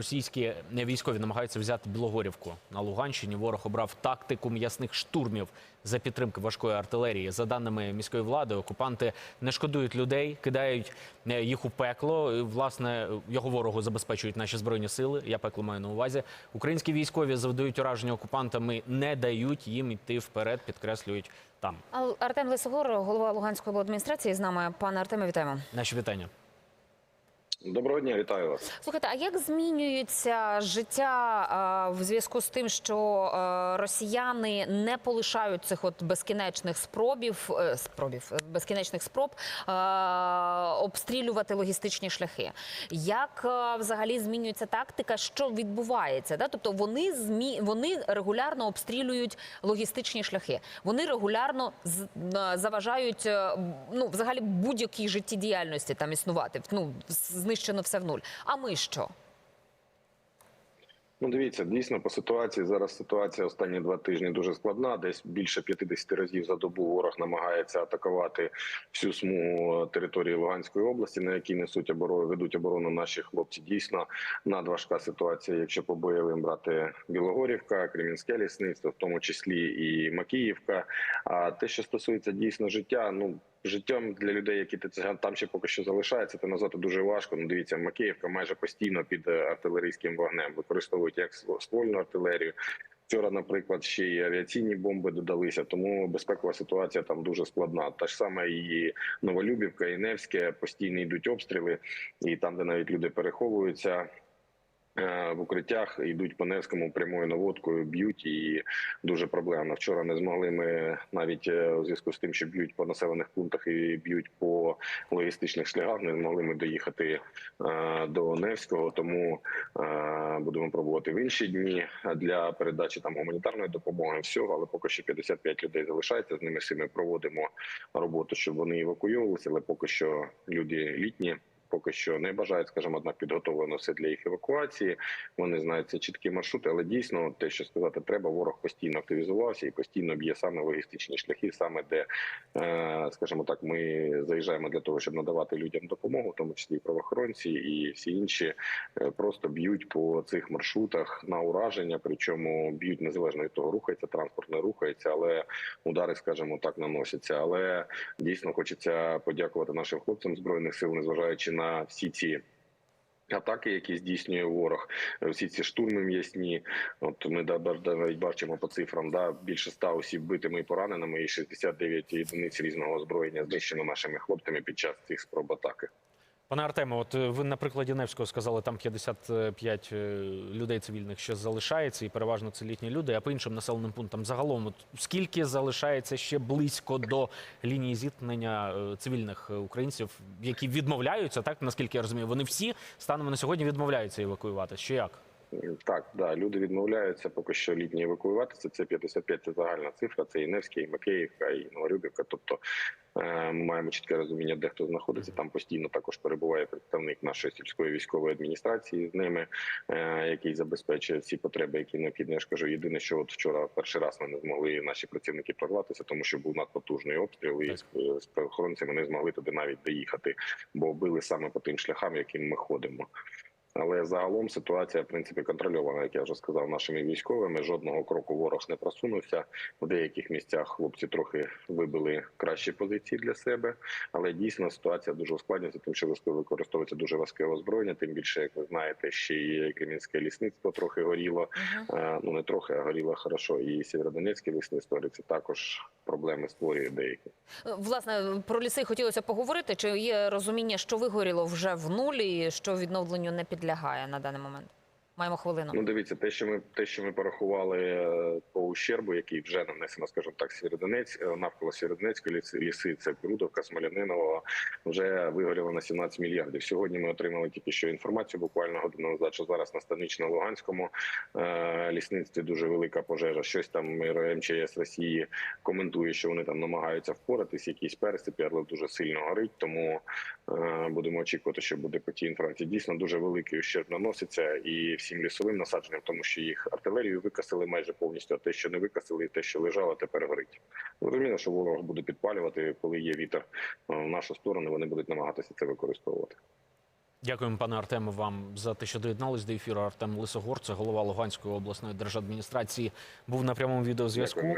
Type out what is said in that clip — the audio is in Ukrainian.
Російські військові намагаються взяти Білогорівку на Луганщині. Ворог обрав тактику м'ясних штурмів за підтримки важкої артилерії. За даними міської влади, окупанти не шкодують людей, кидають е, їх у пекло. Власне, його ворогу забезпечують наші збройні сили. Я пекло маю на увазі. Українські військові завдають ураження окупантами, не дають їм йти вперед, підкреслюють там. Артем Лисогор, голова Луганської обладміністрації, з нами. Пане Артеме, вітаємо. Наші вітання. Доброго дня, вітаю вас. Слухайте, а як змінюється життя а, в зв'язку з тим, що а, росіяни не полишають цих от безкінечних спробів, е, спробів е, безкінечних спроб обстрілювати логістичні шляхи? Як взагалі змінюється тактика? Що відбувається? Да? Тобто вони змі... вони регулярно обстрілюють логістичні шляхи. Вони регулярно е, заважають е, ну, взагалі будь-якій життєдіяльності там існувати. Ну знищено все в нуль. А ми що? Ну, дивіться, дійсно по ситуації зараз ситуація останні два тижні дуже складна. Десь більше 50 разів за добу ворог намагається атакувати всю смугу території Луганської області, на якій несуть оборону, ведуть оборону наші хлопці. Дійсно надважка ситуація, якщо по бойовим брати Білогорівка, Кремінське лісництво, в тому числі і Макіївка. А те, що стосується дійсно життя, ну. Життям для людей, які там ще поки що залишається, це назвати дуже важко. Ну, дивіться, Макіївка майже постійно під е, артилерійським вогнем використовують як ствольну артилерію. Вчора, наприклад, ще й авіаційні бомби додалися, тому безпекова ситуація там дуже складна. Та ж саме і Новолюбівка, і Невське постійно йдуть обстріли, і там, де навіть люди переховуються. Е, В укриттях йдуть по Невському прямою наводкою, б'ють і дуже проблемно. Вчора не змогли ми навіть е, у зв'язку з тим, що б'ють по населених пунктах і б'ють по логістичних шляхах. Не змогли ми доїхати е, до Невського, тому будемо пробувати в інші дні для передачі там гуманітарної допомоги. Всього, але поки що 55 людей залишається. З ними всіми проводимо роботу, щоб вони евакуйовувалися. Але поки що люди літні. Поки що не бажають, скажімо, однак підготовлено все для їх евакуації. Вони знають це чіткі маршрути, але дійсно те, що сказати, треба, ворог постійно активізувався і постійно б'є саме логістичні шляхи, саме де, е, скажімо так, ми заїжджаємо для того, щоб надавати людям допомогу, в тому числі і правоохоронці, і всі інші е, просто б'ють по цих маршрутах на ураження. Причому б'ють незалежно від того, рухається транспорт, не рухається, але удари, скажімо так, наносяться. Але дійсно хочеться подякувати нашим хлопцям збройних сил, незважаючи на всі ці. Атаки, які здійснює ворог, всі ці штурми м'ясні. От ми навіть бачимо по цифрам, да більше ста осіб битими і пораненими, і 69 одиниць різного озброєння знищено нашими хлопцями під час цих спроб атаки. Пане Артеме, от е, ви на прикладі Невського сказали, там 55 е, людей цивільних ще залишається, і переважно це літні люди. А по іншим населеним пунктам загалом, от скільки залишається ще близько до лінії зіткнення е, цивільних українців, які відмовляються, так наскільки я розумію, вони всі станом на сьогодні відмовляються евакуювати. Що як? Так, да, люди відмовляються поки що літні евакуюватися. Це 55 – це загальна цифра. Це і Невське, і Макеївка, і Новорюбівка. Тобто е, ми маємо чітке розуміння, де хто знаходиться. Там постійно також перебуває представник нашої сільської військової адміністрації з ними, е, який забезпечує всі потреби, які необхідні. Я ж кажу, єдине, що от вчора перший раз ми не змогли наші працівники прорватися, тому що був надпотужний обстріл, і з, з правоохоронцями не змогли туди навіть доїхати, бо били саме по тим шляхам, яким ми ходимо. Але загалом ситуація в принципі контрольована, як я вже сказав, нашими військовими. Жодного кроку ворог не просунувся. В деяких місцях хлопці трохи вибили кращі позиції для себе. Але дійсно ситуація дуже ускладнюється, тим, що використовується дуже важке озброєння. Тим більше, як ви знаєте, ще й Кремінське лісництво трохи горіло. Е, Ну не трохи, а горіло хорошо. І Сєвєродонецьке лісництво це також проблеми створює деякі. Е, Власне, про ліси хотілося поговорити. Чи є розуміння, що вигоріло вже в нулі, і що відновленню не підлягає на даний момент? Маємо хвилину. Ну, дивіться, те, що ми те, що ми порахували е, по ущербу, який вже нанесено, скажімо так, Сєвєродонець, е, навколо Сєвєродонецької ліси, це Прудовка, Смолянинова, вже вигоріло на 17 мільярдів. Сьогодні ми отримали тільки що інформацію, буквально годину назад, що зараз на станично-луганському е, лісництві дуже велика пожежа. Щось там МЧС Росії коментує, що вони там намагаються впоратись, якісь пересипи, але дуже сильно горить. Тому е, будемо очікувати, що буде по тій інформації. Дійсно дуже великий ущерб наноситься і всім лісовим насадженням, тому що їх артилерію викасили майже повністю. А те, що не викасили, і те, що лежало, тепер горить. Зрозуміло, що ворог буде підпалювати, коли є вітер е, в нашу сторону. Вони будуть намагатися це використовувати. Дякуємо, пане Артему, вам за те, що доєднались до ефіру. Артем Лисогор, це голова Луганської обласної держадміністрації, був на прямому відеозв'язку.